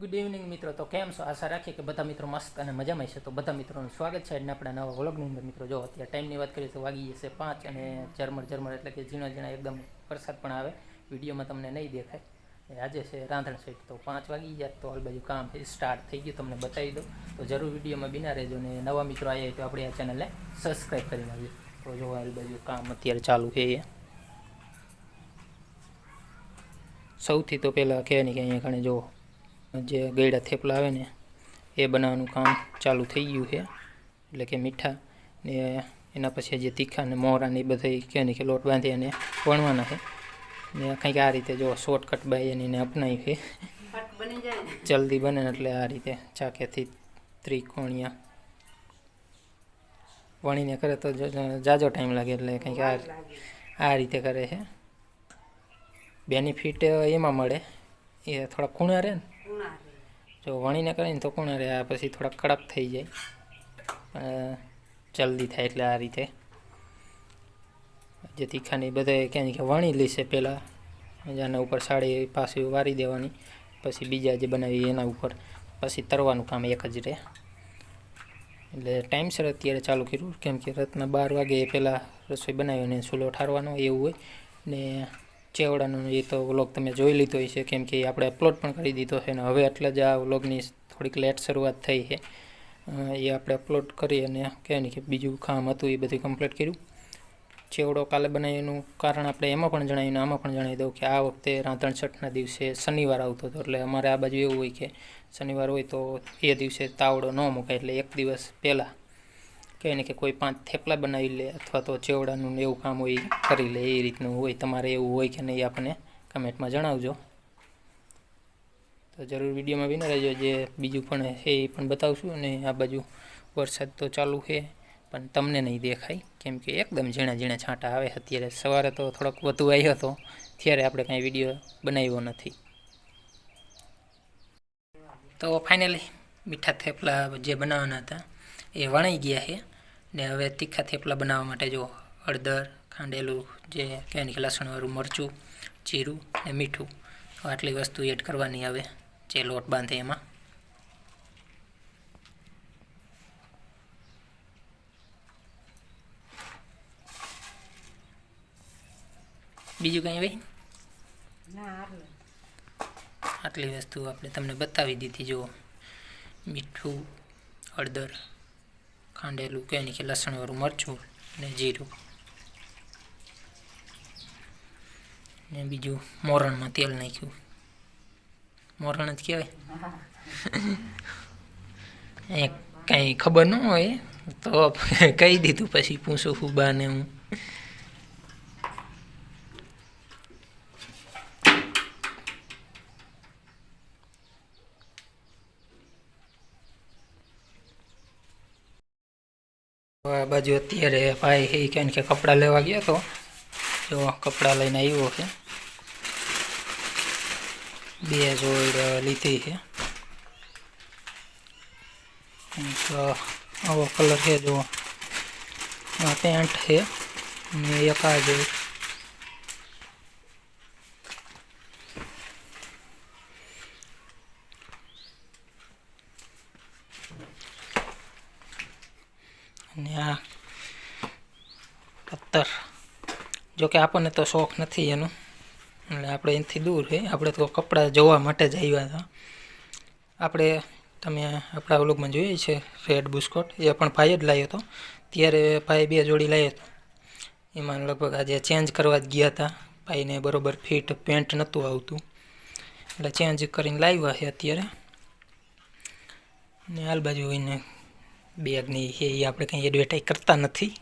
Good evening મિત્રો. તો કેમ છો? આશા રાખીએ કે બધા મિત્રો મસ્ત અને મજામાં છે. તો બધા મિત્રોનું સ્વાગત છે. એટલે આપણા નવા વ્લોગની અંદર, મિત્રો, જો અત્યારે ટાઈમની વાત કરીએ તો વાગી જશે પાંચ અને ઝરમર ઝરમર એટલે કે ઝીણા ઝીણા એકદમ વરસાદ પણ આવે. વિડીયોમાં તમને નહીં દેખાય. આજે છે રાંધણ સાઈડ તો પાંચ વાગી જાય તો ઓલ બાજુ કામ સ્ટાર્ટ થઈ ગયું. તમને બતાવી દઉં. તો જરૂર વિડીયોમાં બિના રહેજો ને નવા મિત્રો આવ્યા તો આપણે આ ચેનલને સબસ્ક્રાઈબ કરી નાખજો. તો જો હાલ બાજુ કામ અત્યારે ચાલુ છે. સૌથી તો પહેલાં કહેવાય નહીં કે અહીંયા કણે જો જે ગળ્યા થેપલા આવે ને, એ બનાવવાનું કામ ચાલુ થઈ ગયું છે. એટલે કે મીઠા ને એના પછી જે તીખા ને મોરા ને એ બધા કહે ને કે લોટ બાંધી અને વણવાના છે. ને કંઈક આ રીતે જો શોર્ટકટ બાય એની અપનાવી છે. જલ્દી બને એટલે આ રીતે ચાકેથી ત્રિકોણિયા વણીને કરે તો જાજો ટાઈમ લાગે એટલે કંઈક આ આ રીતે કરે છે. બેનિફિટ એમાં મળે. એ થોડા ખૂણા રહે ને. જો વણીને કરીને તો કોણ રહે આ પછી થોડા કડક થઈ જાય. જલ્દી થાય એટલે આ રીતે. જે તીખાની બધા ક્યાંય કે વણી લેશે પહેલાં. જેના ઉપર સાડી પાછી વારી દેવાની. પછી બીજા જે બનાવી એના ઉપર. પછી તરવાનું કામ એક જ રહે. એટલે ટાઈમસર અત્યારે ચાલુ કર્યું. કેમ કે રાતના બાર વાગે પહેલાં રસોઈ બનાવી અને ચૂલો ઠારવાનો એવું હોય ને ચેવડાનો એ તો વ્લોગ તમે જોઈ લીધો છે કેમ કે આપણે અપલોડ પણ કરી દીધો છે અને હવે એટલે જ આ વ્લોગની થોડીક લેટ શરૂઆત થઈ છે. એ આપણે અપલોડ કરી અને કહેવાય ને કે બીજું કામ હતું એ બધું કમ્પ્લીટ કર્યું. ચેવડો કાલે બનાવ્યાનું કારણ આપણે એમાં પણ જણાવ્યું આમાં પણ જણાવી દઉં કે આ વખતે રાંધણ છઠના દિવસે શનિવાર આવતો હતો, એટલે અમારે આ બાજુ એવું હોય કે શનિવાર હોય તો એ દિવસે તાવડો ન મૂકાય, એટલે એક દિવસ પહેલાં કહે ને કે કોઈ પાંચ થેપલા બનાવી લે અથવા તો ચેવડાનું ને એવું કામ હોય કરી લે, એ રીતનું હોય, તમારે એવું હોય કે નહીં આપણને કમેન્ટમાં જણાવજો. તો જરૂર વિડીયોમાં બી રહેજો, જે બીજું પણ છે એ પણ બતાવશું અને આ બાજુ વરસાદ તો ચાલુ છે, પણ તમને નહીં દેખાય, કેમ કે એકદમ ઝીણા ઝીણા છાંટા આવે. અત્યારે સવારે તો થોડોક વધુ આવ્યો હતો, ત્યારે આપણે કાંઈ વીડિયો બનાવ્યો નથી. તો ફાઇનલી મીઠા થેપલા જે બનાવવાના હતા, એ વણાઈ ગયા છે. ને હવે તીખા થેપલા બનાવવા માટે જો હળદર ખાંડેલું જે કેની કે લસણવાળું મરચું જીરું ને મીઠું આટલી વસ્તુ એડ કરવાની આવે જે લોટ બાંધે એમાં. બીજું કંઈ ભાઈ? આટલી વસ્તુ આપણે તમને બતાવી દીધી જુઓ મીઠું હળદર ખાંડેલું કે એની કે લસણવાળું મરચું ને જીરું. ને બીજું મોરણમાં તેલ નાખ્યું. મોરણ જ કહેવાય. એ કાંઈ ખબર ન હોય તો કહી દીધું પછી પૂછું ફૂબાને હું. આ બાજુ અત્યારે ભાઈ એ કહે ને કે કપડાં લેવા ગયો તો, જો કપડાં લઈને આવ્યો છે. બે જોડ લીધી છે. એક આવો કલર છે, જો, આ પેન્ટ છે. ને એક આ જોડ અને આ પથ્થર જો કે આપણને તો શોખ નથી એનો. એટલે આપણે એનાથી દૂર છે આપણે તો કપડાં જોવા માટે જ આવ્યા હતા. આપણે, તમે આપણા વ્લોગમાં જોઈએ છે રેડ બુસ્કોટ એ પણ ભાઈ જ લાવ્યો હતો. ત્યારે ભાઈ બે જોડી લાવ્યો હતો. એમાં લગભગ આજે ચેન્જ કરવા જ ગયા હતા. ભાઈને બરોબર ફિટ પેન્ટ નહોતું આવતું. એટલે ચેન્જ કરીને લાવ્યા છે અત્યારે. ને હાલ બાજુ એને બેગની એ આપણે કંઈ એડવર્ટાઈઝ કરતા નથી.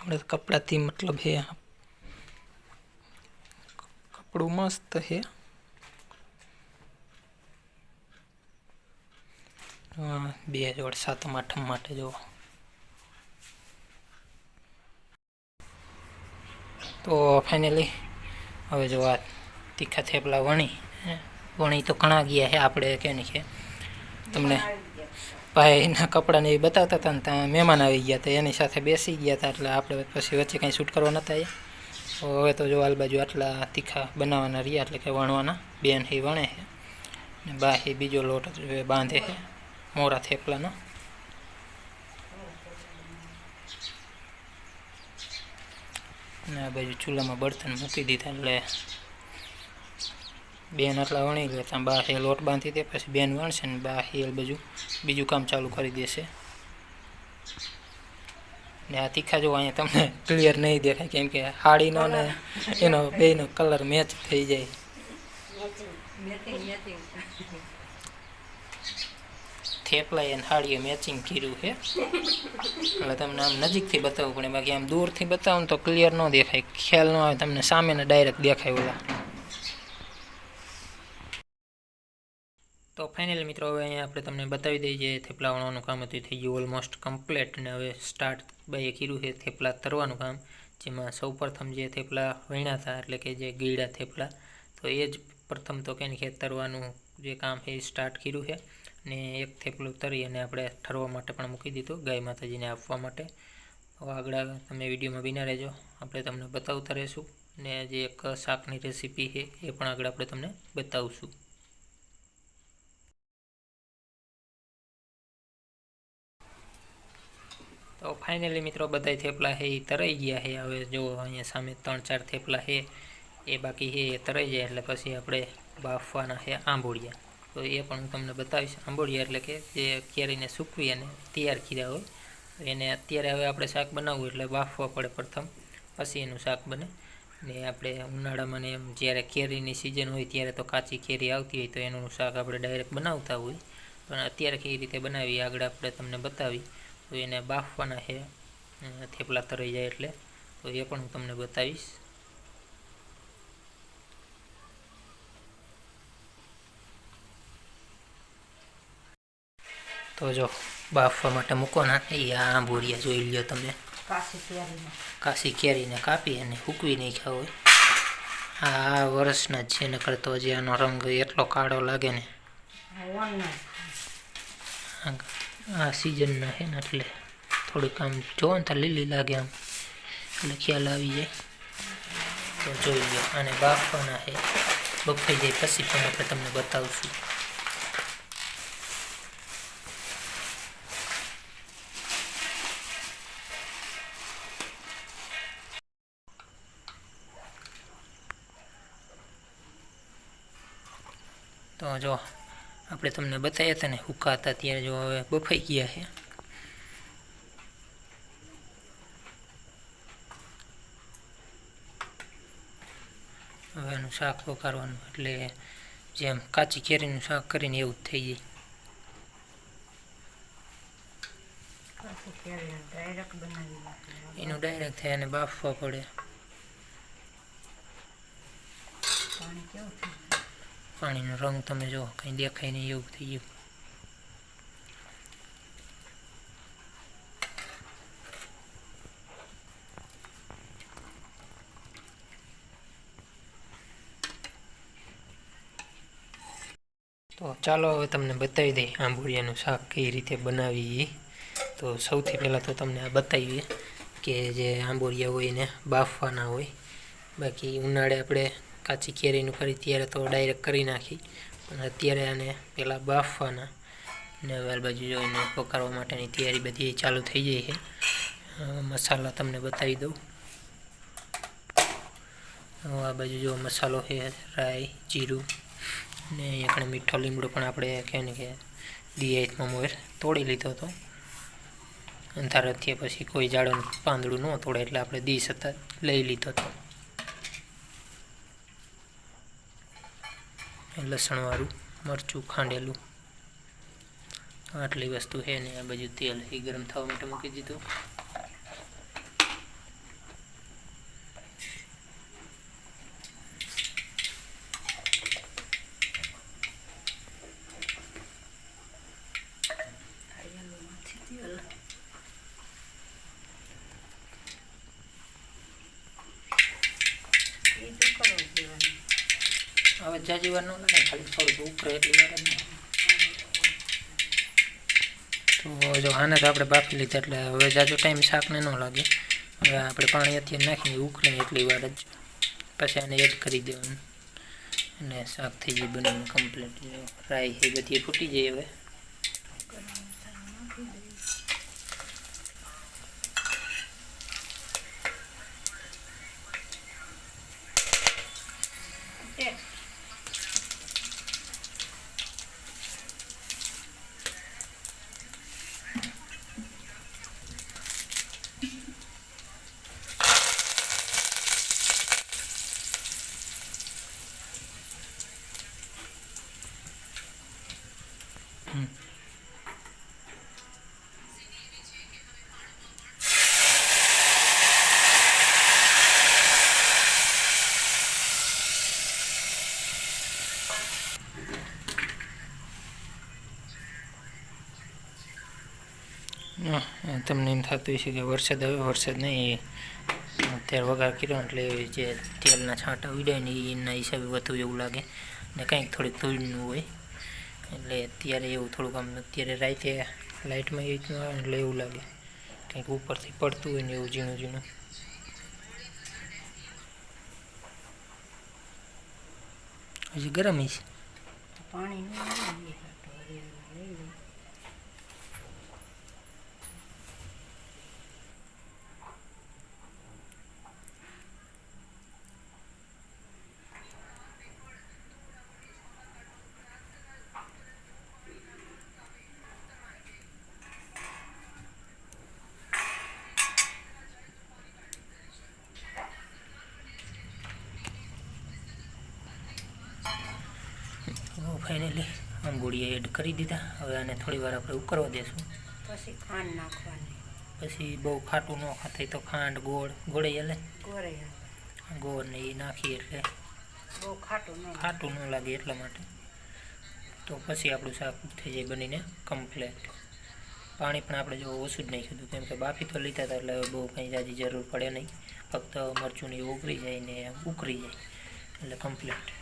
આપણે કપડાથી મતલબ છે કપડું મસ્ત છે બે જોડ સાતમ આઠમ માટે જો તો ફાઇનલી હવે જો આ તીખા થેપલા વણી વણી તો ઘણા ગયા છે આપણે કે નહીં કે તમને ભાઈના કપડાને એ બતાવતા હતા ને ત્યાં મહેમાન આવી ગયા હતા એની સાથે બેસી ગયા હતા એટલે આપણે પછી વચ્ચે કંઈ શૂટ કરવા નતા આવ્યા. હવે તો જો હાલ બાજુ આટલા તીખા બનાવવાના રહ્યા, એટલે કે વણવાના. બેન એ વણે છે ને બાહી બીજો લોટ એ બાંધે છે મોરા થેપલાનો. ને આ બાજુ ચૂલામાં બળતણ મૂકી દીધા, એટલે બેન આટલા વણી લેતા બા એ લોટ બાંધી દે, પછી બેન વણશે ને બા એ બાજુ બીજું કામ ચાલુ કરી દેશે. ને આ તીખા જો અહીંયા તમને ક્લિયર નહીં દેખાય, કેમ કે હાડીનો ને એનો બેનો કલર મેચ થઈ જાય. થેપલા એને હાડીએ મેચિંગ કર્યું છે. એટલે તમને આમ નજીકથી બતાવવું પડે બાકી આમ દૂરથી બતાવું તો ક્લિયર ન દેખાય. ખ્યાલ ન આવે, તમને સામેને ડાયરેક્ટ દેખાય ઓલા. તો ફાઇનલ મિત્રો, હવે અહીંયા આપણે તમને બતાવી દઈએ જે થેપલા વણવાનું કામ હતું. થઈ ગયું ઓલમોસ્ટ કમ્પ્લીટ અને હવે સ્ટાર્ટ બાઈએ કર્યું છે થેપલા તરવાનું કામ. જેમાં સૌ પ્રથમ જે થેપલા વણ્યા હતા, એટલે કે જે ગીડા થેપલા, તો એ જ પ્રથમ તો કે ખેત તરવાનું જે કામ છે એ સ્ટાર્ટ કર્યું છે. ને એક થેપલું તરી અને આપણે ઠરવા માટે પણ મૂકી દીધું ગાય માતાજીને આપવા માટે. તો આગળ તમે વિડીયોમાં બિના રહેજો. આપણે તમને બતાવતા રહીશું. ને જે એક શાકની રેસીપી છે એ પણ આગળ આપણે તમને બતાવશું. તો ફાઇનલી મિત્રો બધા થેપલા છે એ તરાઈ ગયા છે હવે જો અહીંયા સામે ત્રણ ચાર થેપલા છે એ બાકી છે એ તરાઈ જાય એટલે પછી આપણે બાફવાના છે આંબોળિયા. તો એ પણ હું તમને બતાવીશ. આંબોળિયા એટલે કે જે કેરીને સૂકવી અને તૈયાર કર્યા હોય એને અત્યારે હવે આપણે શાક બનાવવું એટલે બાફવા પડે પ્રથમ, પછી એનું શાક બને. ને આપણે ઉનાળામાં ને એમ જ્યારે કેરીની સિઝન હોય ત્યારે તો કાચી કેરી આવતી હોય તો એનું શાક આપણે ડાયરેક્ટ બનાવતા હોય. પણ અત્યારે કઈ રીતે બનાવી આગળ આપણે તમને બતાવી. તો એને બાફવાના છે. થેપલા તરાઈ જાય એટલે. તો એ પણ હું તમને બતાવીશ. તો જો બાફવા માટે મૂકવાના. એ આ આંબોરિયા જોઈ લ્યો તમે. કાશી કેરીને. કાપી અને સૂકવી નાખ્યા હોય. આ વર્ષના જ છે નકર તો હજી આનો રંગ એટલો કાળો લાગે ને. આ- સિઝનના છે ને એટલે થોડુંક આમ જોવો ને તો લીલી લાગે આમ. એટલે ખ્યાલ આવી જાય. તો જોઈ લો અને બાફવાના છે બફાઈ જાય પછી પણ આપણે તમને બતાવશું. તો જો આપણે તમને બતાવ્યા હતા ને હુકાતા ત્યારે જો હવે બફાઈ ગયા છે. હવે એનું શાક વઘારવાનું એટલે જેમ કાચી કેરીનું શાક કરીને એવું જ થઈ જાય. એનું ડાયરેક્ટ થાય અને બાફવા પડે. પાણી કેવું પાણીનો રંગ તમે જો કંઈ દેખાય નહીં એવું થઈ ગયું. તો ચાલો હવે તમને બતાવી દઈએ આંબોડિયાનું શાક કઈ રીતે બનાવીએ. તો સૌથી પહેલાં તો તમને આ બતાવીએ કે જે આંબોડિયા હોય એને બાફવાના હોય, બાકી ઉનાળે આપણે કાચી કેરીનું કરી ત્યારે તો ડાયરેક્ટ કરી નાખી. પણ અત્યારે આને પહેલાં બાફવાના. ને વાર બાજુ જોઈને પકારવા માટેની તૈયારી બધી ચાલુ થઈ જાય છે. મસાલા તમને બતાવી દઉં. આ બાજુ જો મસાલો છે, રાઈ, જીરું, ને આપણે મીઠો લીમડો પણ આપણે કહે ને કે દિયાતમાં મોર તોડી લીધો હતો. અંધારાથી પછી કોઈ ઝાડનું પાંદડું ન તોડે એટલે આપણે દી સતત લઈ લીધો હતો. લસણવાળું, મરચું, ખાંડેલું. આટલી વસ્તુ છે ને આ બાજુ તેલ એ ગરમ થવા માટે મૂકી દીધું એ શું કરો જીવન હવે જાજી વાર ન લાગે ખાલી થોડુંક ઉકળે એટલી વાર તો જો આને તો આપણે બાફી લીધા એટલે હવે જાજો ટાઈમ શાકને ન લાગે, હવે આપણે પાણી અત્યારે નાખીને ઉકળે એટલી વાર જ પછી આને એડ કરી દેવાનું. અને શાક થઈ જાય બનીને કમ્પ્લીટ રાઈ એ બધી ફૂટી જાય હવે ગરમ મસાલો નાખી દઈએ તે હા, તમને એમ થતું હશે કે વરસાદ હવે વરસાદ નહીં અત્યારે વઘાર કર્યો એટલે જે તેલના છાંટા ઉડાય ને એના હિસાબે વધુ એવું લાગે. ને કંઈક થોડીક ધૂળનું હોય. એટલે અત્યારે એવું થોડુંક આમ, અત્યારે રાતે લાઇટમાં એ રીતનું આવે એટલે એવું લાગે. કંઈક ઉપરથી પડતું હોય ને એવું ઝીણું ઝીણું. હજી ગરમ છે પાણી ન આમ લઈએ એડ કરી દીધા. હવે આને થોડી વાર આપણે ઉકળવા દેશું. પછી ખાંડ નાખવાની. પછી બહુ ખાટું ન ખાતે તો ખાંડ ગોળ ગોળે એટલે ગોળ ને એ નાખીએ એટલે બહુ ખાટું ન લાગે. ખાટું ન લાગે એટલા માટે. તો પછી આપણું શાક થઈ જાય બનીને કમ્પ્લેટ પાણી પણ આપણે જો ઓછું જ નાખ્યું હતું. કેમ કે બાફી તો લીધા હતા એટલે બહુ કંઈ જાજી જરૂર પડે નહીં. ફક્ત મરચું ને એવું ઉકળી જાય ને ઉકળી જાય. એટલે કમ્પ્લેટ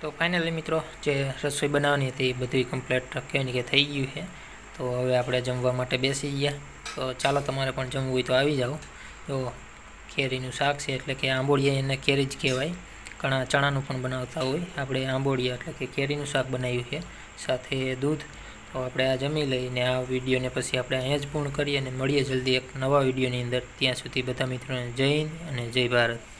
તો ફાઇનલી મિત્રો જે રસોઈ બનાવવાની હતી એ બધું કમ્પ્લીટ કહેવાય ને કે થઈ ગયું છે. તો હવે આપણે જમવા માટે બેસી ગયા. તો ચાલો તમારે પણ જમવું હોય તો આવી જાઓ. તો કેરીનું શાક છે એટલે કે આંબોળિયા એને કેરી જ કહેવાય. ઘણા ચણાનું પણ બનાવતા હોય. આપણે આંબોળિયા એટલે કે કેરીનું શાક બનાવ્યું છે. સાથે દૂધ. તો આપણે આ જમી લઈને આ વિડીયોને પછી આપણે અહીંયા જ પૂર્ણ કરીએ અને મળીએ જલ્દી એક નવા વિડીયોની અંદર. ત્યાં સુધી બધા મિત્રોને જય અને જય ભારત.